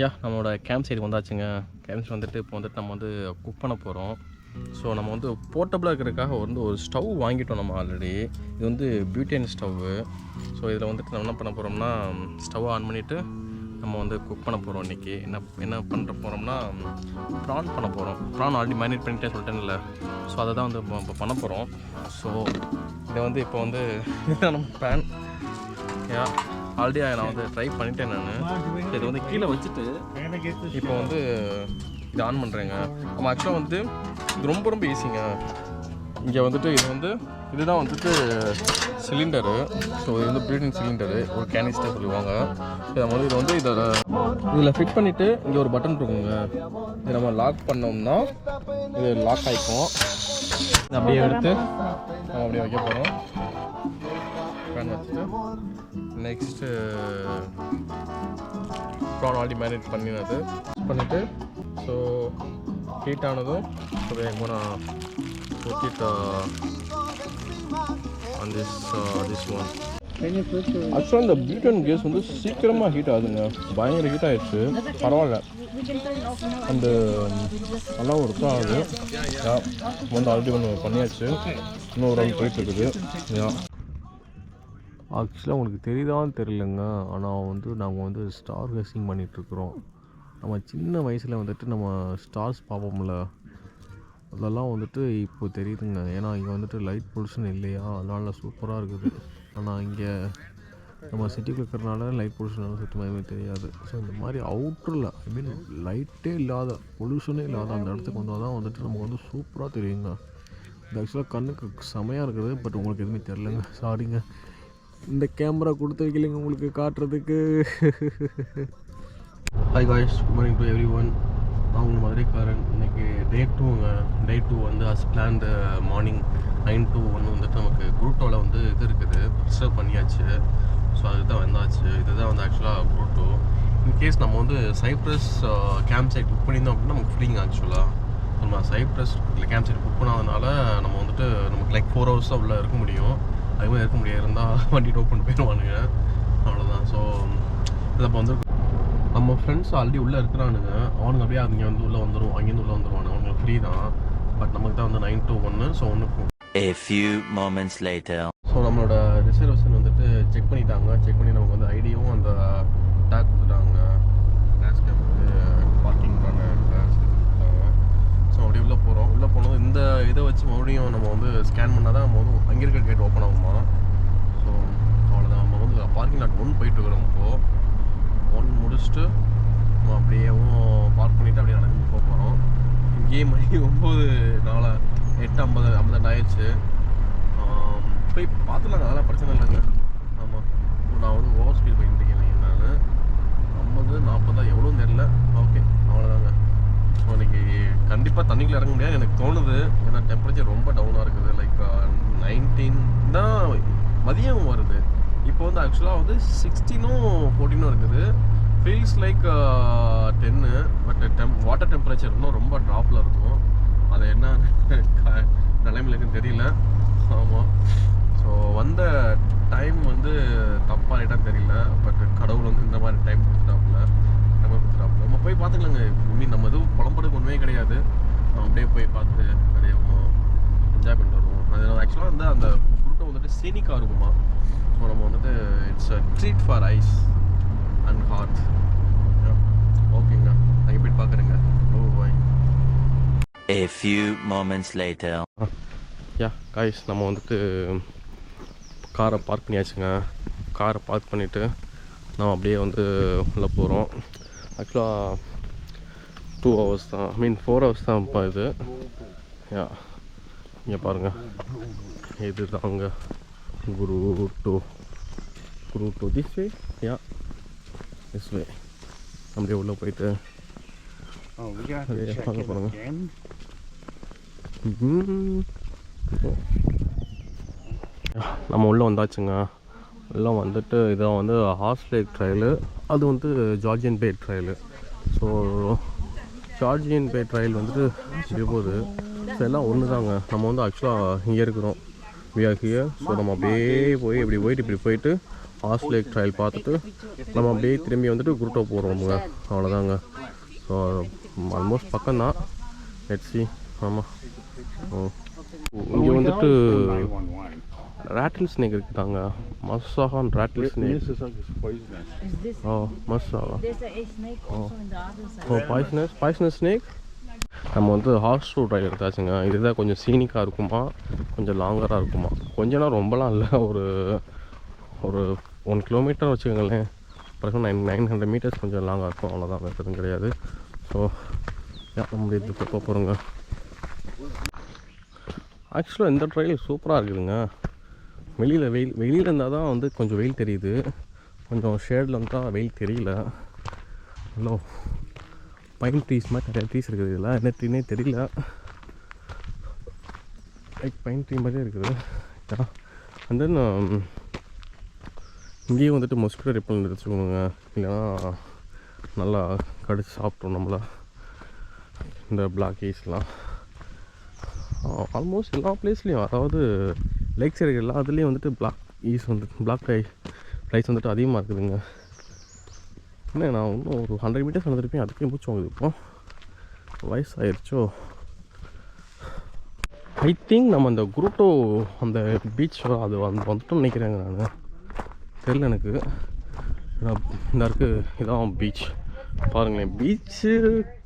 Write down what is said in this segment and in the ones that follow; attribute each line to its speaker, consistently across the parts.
Speaker 1: யா நம்மளோட camp side வந்தாச்சுங்க. Camp side வந்துட்டு இப்போ வந்துட்டு நம்ம வந்து குக் பண்ண போகிறோம் ஸோ நம்ம வந்து போர்ட்டபுளாக இருக்கிறதுக்காக வந்து ஒரு ஸ்டவ் வாங்கிட்டோம் நம்ம ஆல்ரெடி இது வந்து பியூட்டியன் ஸ்டவ்வு ஸோ இதில் வந்துட்டு நம்ம என்ன பண்ண போகிறோம்னா ஸ்டவ் ஆன் பண்ணிவிட்டு நம்ம வந்து குக் பண்ண போகிறோம் இன்றைக்கி என்ன என்ன பண்ணுற போகிறோம்னா ப்ரான் பண்ண போகிறோம் ப்ரான் ஆல்ரெடி மேரினேட் பண்ணிட்டே சொல்லிட்டேன்ல. ஸோ அதை தான் வந்து இப்போ இப்போ பண்ண போகிறோம் ஸோ இதை வந்து இப்போ வந்து இதுதான் நம்ம பேன் யா ஆல்ரெடி நான் வந்து ட்ரை பண்ணிட்டேன் நான். இதை வந்து கீழே வச்சுட்டு இப்போ வந்து இது ஆன் பண்ணுறேங்க நம்ம ஆக்சுவலாக வந்து இது ரொம்ப ரொம்ப ஈஸிங்க இங்கே வந்துட்டு இது வந்து இதுதான் வந்துட்டு சிலிண்டரு ஸோ இது வந்து ப்ரீடிங் சிலிண்டரு ஒரு கேனிஸ்டர் சொல்லுவாங்க. இதை வந்து இது வந்து இதை இதில் ஃபிட் பண்ணிவிட்டு இங்கே ஒரு பட்டன் இருக்குங்க. இது நம்ம லாக் பண்ணோம்னா இது லாக் ஆகிக்கும் அப்படியே எடுத்து நம்ம அப்படியே வைக்க போகிறோம் pan next prawn already marinate பண்ணினது பண்ணிவிட்டு ஸோ ஹீட் ஆனதும் ஸோ எங்கூட ஊற்றிட்டு ஆன் திஸ் திஸ் ஒன் ஆக்சுவலாக இந்த பியூட்டன் கேஸ் வந்து சீக்கிரமாக ஹீட் ஆகுதுங்க. பயங்கர ஹீட் ஆகிடுச்சு பரவாயில்ல. அந்த நல்லா ஒர்க் ஆகுது. வந்து ஆல்ரெடி ஒன்று பண்ணியாச்சு. இன்னொரு ரவுண்ட் போயிட்டு இருக்குது. ஆக்சுவலாக உங்களுக்கு தெரியுதான்னு தெரியலங்க. ஆனால் வந்து நாங்கள் வந்து ஸ்டார் கேசிங் பண்ணிகிட்ருக்குறோம் நம்ம சின்ன வயசில் வந்துட்டு நம்ம ஸ்டார்ஸ் பார்ப்போம்ல. அதெல்லாம் வந்துட்டு இப்போ தெரியுதுங்க. ஏன்னா இங்கே வந்துட்டு லைட் பொல்யூஷன் இல்லையா? அதனால சூப்பராக இருக்குது. ஆனால் இங்கே நம்ம சிட்டிக்குள்ள இருக்கிறனால லைட் பொல்யூஷன் சுத்தமாகவே தெரியாது. ஸோ இந்த மாதிரி அவுட்டரில் ஐ மீன் லைட்டே இல்லாத பொல்யூஷனே இல்லாத அந்த இடத்துக்கு வந்தால் தான் வந்துட்டு நமக்கு வந்து சூப்பராக தெரியுங்க. இது ஆக்சுவலாக கண்ணுக்கு செமையாக இருக்குது பட் உங்களுக்கு எதுவுமே தெரிலங்க சாரிங்க இந்த கேமரா கொடுத்து வைக்கலைங்க உங்களுக்கு காட்டுறதுக்கு. Hi guys good morning to everyone நான் உங்கள் மதுரைக்காரன். இன்னைக்கு டே டூங்க டே டூ வந்து as planned morning nine to ஒன்று வந்துட்டு நமக்கு குரூட்டோவில் வந்து இது இருக்குது. ரிசர்வ் பண்ணியாச்சு. ஸோ அதுதான் வந்தாச்சு. இதுதான் வந்து ஆக்சுவலாக குரூட்டோ. இன்கேஸ் நம்ம வந்து சைப்ரஸ் கேம்ப் சைட் புக் பண்ணியிருந்தோம் அப்படின்னா நமக்கு ஃப்ரீங்க ஆக்சுவலாக நம்ம சைப்ரஸ் கேம்ப் சைட் புக் பண்ணாதனால நம்ம வந்துட்டு நமக்கு லைக் ஃபோர் ஹவர்ஸ் தான் உள்ளே இருக்க முடியும். அது மாதிரி இருக்க முடியாது. இருந்தால் வண்டி டோப் பண்ணிட்டு போயிடுவானுங்க. அவ்வளோதான் ஸோ இதில் இப்போ வந்து நம்ம ஃப்ரெண்ட்ஸ் ஆல்ரெடி உள்ளே இருக்கிறானுங்க. அவனுங்க அப்படியே அங்கே வந்து உள்ளே வந்துடும் அங்கேருந்து உள்ளே வந்துருவானுங்க. அவங்களுக்கு ஃப்ரீ தான். பட் நமக்கு தான் வந்து நைன் to ஒன்று ஸோ ஒன்று
Speaker 2: A few moments later.
Speaker 1: So நம்மளோட ரிசர்வேஷன் வந்துட்டு செக் பண்ணிட்டாங்க. செக் பண்ணி நமக்கு வந்து ஐடியும் அந்த டேக் கொடுத்துட்டாங்க கிளாஸ் கேப் வந்து பார்க்கிங் பண்ண கிளாஸ் கொடுத்துட்டாங்க ஸோ அப்படியே உள்ளே போகிறோம் உள்ளே போனதும் இந்த இதை வச்சு மறுபடியும் நம்ம வந்து ஸ்கேன் பண்ணால் தான் நம்ம வந்து அங்கே இருக்கிற கேட் ஓப்பன் ஆகுமா? ஸோ அவ்வளோதான் நம்ம வந்து பார்க்கிங் லாட் ஒன் போயிட்டு இருக்கிறோம் இப்போது ஒன் முடிச்சுட்டு நம்ம அப்படியேவும் பார்க் பண்ணிவிட்டு அப்படியே நடந்து போக போகிறோம் இங்கேயே மணி ஒம்பது நாலா எட்டு ஐம்பது ஐம்பது ஆயிடுச்சு. போய் பார்த்துலாங்க அதெல்லாம் பிரச்சனை இல்லைங்க. ஆமாம் நான் வந்து ஓவர் ஸ்பீட் போயிட்டு இருக்கேன் நான். ஐம்பது நாற்பதா எவ்வளோன்னு தெரில ஓகே அவ்வளோதாங்க ஸோ இன்னைக்கு கண்டிப்பாக தண்ணிக்குள்ள இறங்க முடியாது. எனக்கு தோணுது ஏன்னா டெம்பரேச்சர் ரொம்ப டவுனாக இருக்குது. லைக் நைன்டீன் தான் மதியம் வருது. இப்போ வந்து ஆக்சுவலாக வந்து சிக்ஸ்டீனும் ஃபோர்டீனும் இருக்குது. ஃபீல்ஸ் லைக் டென்னு பட் டெம் வாட்டர் டெம்பரேச்சர் இன்னும் ரொம்ப ட்ராப்பில் இருக்கும். அது என்ன க- நிலைமையில இருக்குன்னு தெரியல. ஆமாம் ஸோ வந்த டைம் வந்து தப்பாக தெரியல. பட் கடவுள் வந்து இந்த மாதிரி டைம் கொடுத்துட்டாப்புல. போய் பார்த்துக்கலாங்க. மீன் நம்ம எதுவும் புலம்படுக்கு ஒன்றுமே கிடையாது. நம்ம அப்படியே போய் பார்த்து அப்படியே என்ஜாய் பண்ணிட்டு வருவோம். அது ஆக்சுவலாக வந்து அந்த குருட்டை வந்துட்டு சீனிக்காக இருக்குமா ஸோ நம்ம வந்துட்டு it's a treat for eyes and heart ஓகேங்க. அங்கே போய் பார்க்குறேங்க. ஓ boy
Speaker 2: A few moments later.
Speaker 1: Yeah guys நம்ம வந்துட்டு காரை பார்க் பண்ணியாச்சுங்க. காரை பார்க் பண்ணிவிட்டு நம்ம அப்படியே வந்து உள்ளே போகிறோம் ஆக்சுவலாக டூ ஹவர்ஸ் தான் ஐ மீன் ஃபோர் ஹவர்ஸ் தான் இப்போ இது யா இங்கே பாருங்கள் இது தாங்க Grotto Grotto this way yeah this way அப்படியே உள்ளே போயிட்டு
Speaker 3: again.
Speaker 1: ம்ம். நம்ம உள்ளே வந்தாச்சுங்க எல்லாம் வந்துட்டு இதான் வந்து ஹார்ஸ் லேக் ட்ரையலு அது வந்து Georgian Bay trail so Georgian Bay trail வந்துட்டு இங்கே ஸோ எல்லாம் ஒன்று தாங்க நம்ம வந்து ஆக்சுவலாக இங்கே இருக்கிறோம். வி ஆர் ஹியர் ஸோ நம்ம அப்படியே போய் இப்படி போயிட்டு இப்படி போயிட்டு ஹார்ஸ் லேக் ட்ரையல் பார்த்துட்டு நம்ம அப்படியே திரும்பி வந்துட்டு குருட்டோ போகிறோமுங்க அவ்வளோதாங்க ஸோ ஆல்மோஸ்ட் பக்கம்தான். ஹெட்ஸி ஆமாம் இங்கே வந்துட்டு ரேட்டில் snake இருக்குதாங்க Massasauga rattlesnake? Oh
Speaker 3: Massasauga. Oh poisonous
Speaker 4: poisonous snake
Speaker 1: நம்ம வந்து ஹார்ஸ் ஷூ ட்ரைவ் எடுத்தாச்சுங்க. இதுதான் கொஞ்சம் சீனிக்காக இருக்குமா? கொஞ்சம் லாங்கராக இருக்குமா? கொஞ்சம்னா ரொம்பலாம் இல்லை. ஒரு ஒரு ஒன் கிலோமீட்டர் வச்சுக்கோங்களேன். அப்புறம் நைன் நைன் ஹண்ட்ரட் மீட்டர்ஸ் கொஞ்சம் லாங்காக இருக்கும். அவ்வளோதான் வேறு எதுவும் கிடையாது. ஸோ நம்ம இது போகிறோங்க ஆக்சுவலாக இந்த ட்ரையல் சூப்பராக இருக்குதுங்க. வெளியில் வெயில் வெளியில் இருந்தால் தான் வந்து கொஞ்சம் வெயில் தெரியுது. கொஞ்சம் ஷேடில் இருந்தால் வெயில் தெரியல. ஹலோ. பைன் ட்ரீஸ் மாதிரி நிறையா ட்ரீஸ் இருக்குது இதில். என்ன ட்ரீனே தெரியல. லைக் பைன் ட்ரீ மாதிரியே இருக்குது. அண்ட் தென் um, இங்கேயும் வந்துட்டு மொஸ்கிட்டோ ரிப்பல் வச்சுக்கோங்க இல்லைன்னா நல்லா கடிச்சு சாப்பிட்றோம் நம்மளா. இந்த பிளாக் ஈஸ்லாம் ஆல்மோஸ்ட் எல்லா பிளேஸ்லேயும் அதாவது லேக் சைடு எல்லா இதுலேயும் வந்துட்டு பிளாக் ஈஸ் வந்துட்டு பிளாக் ஐ ப்ரைஸ் வந்துட்டு அதிகமாக இருக்குதுங்க. என்ன நான் இன்னும் ஒரு ஹண்ட்ரட் மீட்டர்ஸ் வந்துருப்பேன் அதுக்கே மூச்சு வாங்குது இப்போ. வயசாயிருச்சோ? ஐ திங்க் நம்ம அந்த குரூட்டோ அந்த பீச் அது வந்து வந்துட்டோம்னு நினைக்கிறேங்க நான். தெரில எனக்கு. இந்த இருக்கு இதான் பீச் பாருங்களேன் பீச்சு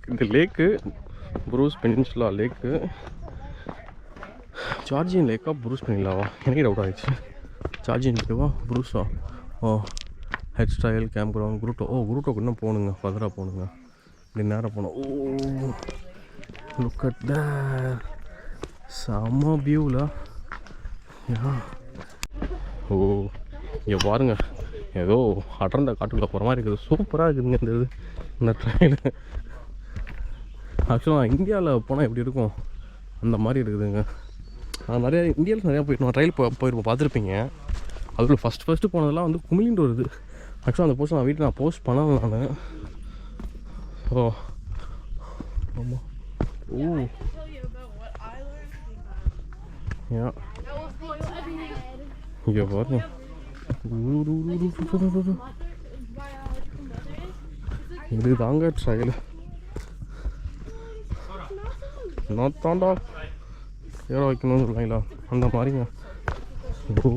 Speaker 1: இந்த lake Bruce Peninsula lake Georgian லேக்கா Bruce பண்ணிடலாவா? எனக்கு டவுட் ஆகிடுச்சு ஜார்ஜியன் லேக்கா ப்ரூஸா ஓ ஹெட் ஸ்டைல் கேம்ப் கிரவுண்ட் குரூட்டோ ஓ குரூட்டோக்கு இன்னும் போகணுங்க. ஃபர்தராக போகணுங்க. இப்படி நேரம் போனோம் ஓ லுக் அட் த செம்ம வியூவில் ஓ இங்கே பாருங்க. ஏதோ அடர்ந்த காட்டுக்குள்ளே போகிற மாதிரி இருக்குது. சூப்பராக இருக்குதுங்க இந்த இது. இந்த ட்ரெயின் ஆக்சுவலாக இந்தியாவில் போனால் எப்படி இருக்கும்? அந்த மாதிரி இருக்குதுங்க. நான் நிறையா இந்தியாவில் நிறையா போயிருக்கோம் ட்ரையல் போ போயிருப்போம் பார்த்துருப்பீங்க. அதில் ஃபஸ்ட் ஃபஸ்ட்டு போனதெல்லாம் வந்து குமிழின்ற ஒரு இது. ஆக்சுவலாக அந்த போஸ்ட் நான் வீட்டில் நான் போஸ்ட் பண்ணல நான். ஓ. ஆமாம் ஓ யா இங்கே பாருங்க. இது தாங்க ட்ரையல் நான் தாண்டா. ஏற வைக்கணும்னு சொல்லுவாங்களா அந்த மாதிரிங்க. ஓ.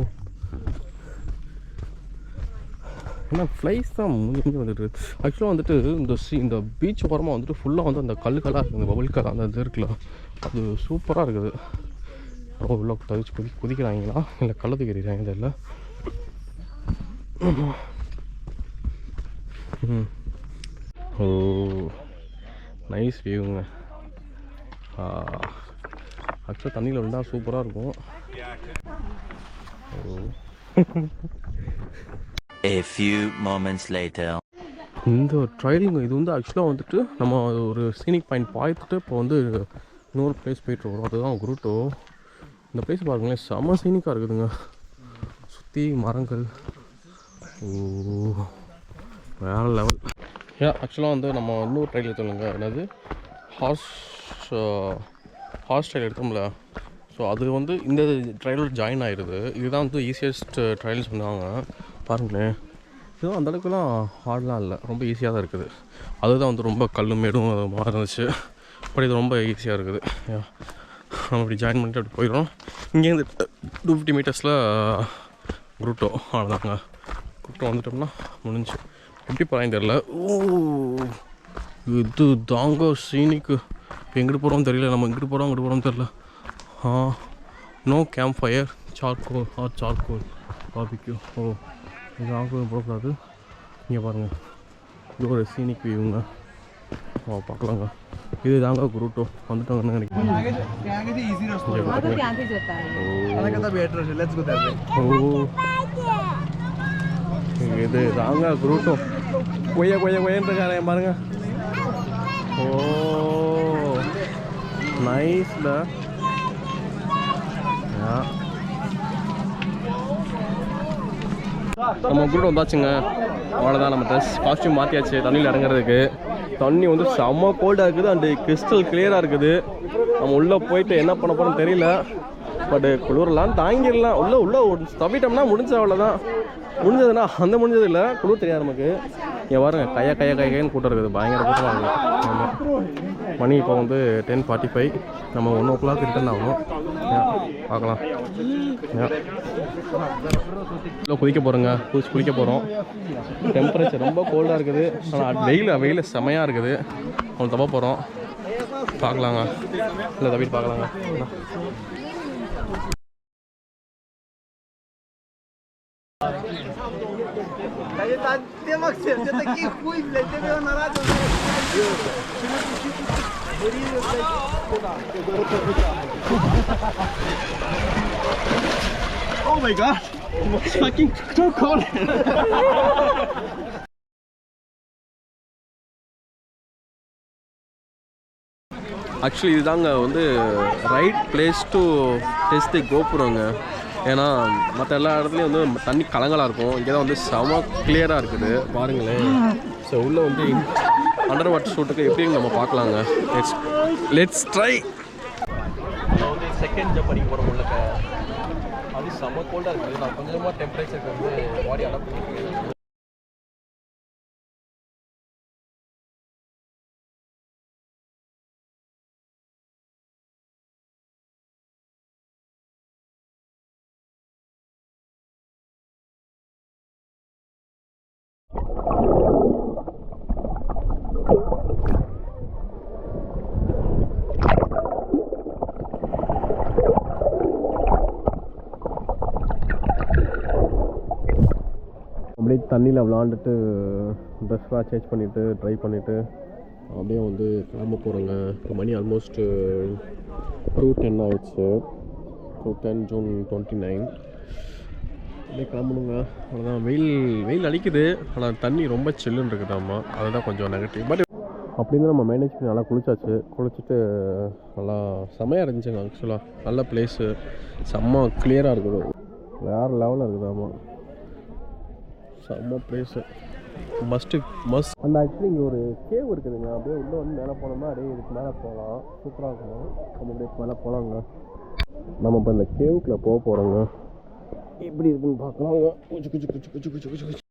Speaker 1: ஏன்னா ஃப்ளைஸ் தான் முடிஞ்சு வந்துட்டு ஆக்சுவலாக வந்துட்டு இந்த சி இந்த பீச் ஓரமாக வந்துட்டு ஃபுல்லாக வந்து அந்த கல் கல்லாக இருக்குது. இந்த பபுள் கல் அந்த இது இருக்குல்ல. அது சூப்பராக இருக்குது. ரொம்ப உள்ள தவிச்சு குதி குதிக்கிறாங்களா? இல்லை கள்ள தூக்கிறீங்க இதில் ம் ஓ நைஸ் வியூங்க ஆக்சுவலாக தண்ணியில் விழுந்தால் சூப்பராக இருக்கும்.
Speaker 2: A few moments later.
Speaker 1: இந்த ட்ரைலிங் இது வந்து ஆக்சுவலாக வந்துட்டு நம்ம ஒரு சீனிக் பாயிண்ட் பார்த்துட்டு இப்போ வந்து இன்னொரு பிளேஸ் போயிட்டுருக்கோம் அதுதான் குருட்டோ. இந்த பிளேஸ் பாருங்களேன் செம்ம சீனிக்காக இருக்குதுங்க. சுற்றி மரங்கள். ஓ வேற லெவல் ஏன் ஆக்சுவலாக வந்து நம்ம இன்னொரு ட்ரையல் எடுத்தோம்லங்க என்னது? ஹார்ஸ் ஹார்ஸ் ட்ரையல் எடுத்தோம்ல ஸோ அது வந்து இந்த ட்ரையலில் ஜாயின் ஆயிடுது இதுதான் வந்து ஈஸியஸ்ட் uh, ட்ரையல்ஸ் சொன்னாங்க பாருங்களேன் இதுவும் அந்த அளவுக்குலாம் ஹார்ட்லாம் இல்லை. ரொம்ப ஈஸியாக தான் இருக்குது. அதுதான் வந்து ரொம்ப கல்லும் மேடும் அது மாதிரி இருந்துச்சு. பட் இது ரொம்ப ஈஸியாக இருக்குது. நம்ம இப்படி ஜாயின் பண்ணிட்டு அப்படி போயிடும் இங்கேருந்து டூ uh, ஃபிஃப்டி மீட்டர்ஸில் uh, குரூட்டோ. அவ்வளோதாங்க. குரூட்டோ வந்துட்டோம்னா முடிஞ்சு எப்படி போகிறாங்க தெரில ஓ இது தாங்க சீனிக்கு. இப்போ எங்கிட்டு போகிறோம் தெரியல. நம்ம எங்கிட்டு போகிறோம் எங்கிட்டு போகிறோம் தெரியல. ஆ no campfire charcoal or charcoal barbecue oh இது ஆகும் போடக்கூடாது. இங்கே பாருங்கள் இது ஒரு சீனிக் வியூங்க ஓ பார்க்கலாங்க. இது தாங்க குரூட்டோ. வந்துட்டாங்கன்னு நினைக்கிறேன். இது தாங்க குரூட்டோ. கொய்ய கொய்ய கொய்யன்ட்டு பாருங்க. ஓ. நைஸ்ல நம்ம குரூட் வந்தாச்சுங்க. அவ்வளோதான் நம்ம ட்ரெஸ் காஸ்டியூம் மாற்றியாச்சு தண்ணியில் இறங்குறதுக்கு. தண்ணி வந்து செம்ம கோல்டாக இருக்குது. அண்டு கிறிஸ்டல் கிளியராக இருக்குது. நம்ம உள்ளே போயிட்டு என்ன பண்ண போகிறோம் தெரியல. பட் குளிர்லாம் தாங்கிடலாம். உள்ள உள்ள தப்பிட்டோம்னா முடிஞ்ச அவ்வளோதான் முடிஞ்சதுன்னா அந்த முடிஞ்சது இல்லை. குளிர் தெரியாது நமக்கு. இங்கே பாருங்க கையா கையா கையா கைன்னு கூட்டம் இருக்குது. பயங்கர கூட்டமாக இருக்குது. ஆமாம் மணி இப்போ வந்து டென் ஃபார்ட்டி ஃபைவ் நம்ம ஒன் ஓ கிளாக் ரிட்டர்ன் ஆகணும் Yeah, பார்க்கலாம் Yeah. உள்ள குதிக்க போகிறோங்க குதிச்சு குளிக்க போகிறோம் டெம்பரேச்சர் ரொம்ப கோல்டாக இருக்குது ஆனால் வெயில் வெயில் செமையாக இருக்குது அவன் தப்ப போகிறோம் பார்க்கலாங்க இல்லை தவிர பார்க்கலாங்க
Speaker 3: Ты, Максим, ты такие хуй, блядь, ты его на радио, Oh my god! It's fucking too cold!
Speaker 1: Actually இதுதாங்க வந்து right place to test the கோபுரங்க ஏன்னா மற்ற எல்லா இடத்துலையும் வந்து தண்ணி கலங்கலாக இருக்கும் இங்கே தான் வந்து செம கிளியராக இருக்குது பாருங்களேன் ஸோ உள்ளே வந்து அண்டர் வாட்டர் ஷூட்டுக்கு எப்படியும் நம்ம பார்க்கலாங்க? லெட்ஸ் லெட்ஸ் ட்ரை வந்து செகண்ட் ஜம்ப் அடிக்க போகிறோம் உள்ளக்க. அது செம கோல்டாக இருக்குது நான் கொஞ்சமாக டெம்பரேச்சருக்கு வந்து பாடி அடாப்ட் பண்ணிக்கிறேன் அப்படியே தண்ணியில் விளாண்டுட்டு ட்ரெஸ்லாம் சேஞ்ச் பண்ணிவிட்டு ட்ரை பண்ணிவிட்டு அப்படியே வந்து கிளம்ப போகிறோங்க இப்போ மணி ஆல்மோஸ்ட்டு டூ டென் ஆகிடுச்சு two ten June twenty nine அப்படியே கிளம்பணுங்க. அவ்வளோதான் வெயில் வெயில் அடிக்குது. ஆனால் தண்ணி ரொம்ப சில்லுன்னு இருக்குதாம்மா அதுதான் கொஞ்சம் நெகட்டிவ் பட் அப்படின்னு நம்ம மேனேஜ் பண்ணி நல்லா குளிச்சாச்சு. குளிச்சுட்டு நல்லா செமையாக இருந்துச்சுங்க ஆக்சுவலாக நல்ல பிளேஸு செம்ம கிளியராக இருக்குது. வேறு லெவலில் இருக்குதாம்மா செம்ம பிளேஸு மஸ்ட்டு மஸ்ட் அந்த ஆக்சுவலி இங்கே ஒரு கேவ் இருக்குதுங்க. அப்படியே உள்ளே வந்து மேலே போனோம்னா அப்படியே இதுக்கு மேலே போகலாம். சூப்பராக இருக்கும். நம்ம அப்படியே மேலே போகலாங்க நம்ம இப்போ இந்த கேவுக்குள்ளே போக போகிறோங்க எப்படி இருக்குன்னு பார்க்கலாங்க. குச்சி குச்சி குச்சி குச்சி குச்சி குச்சி.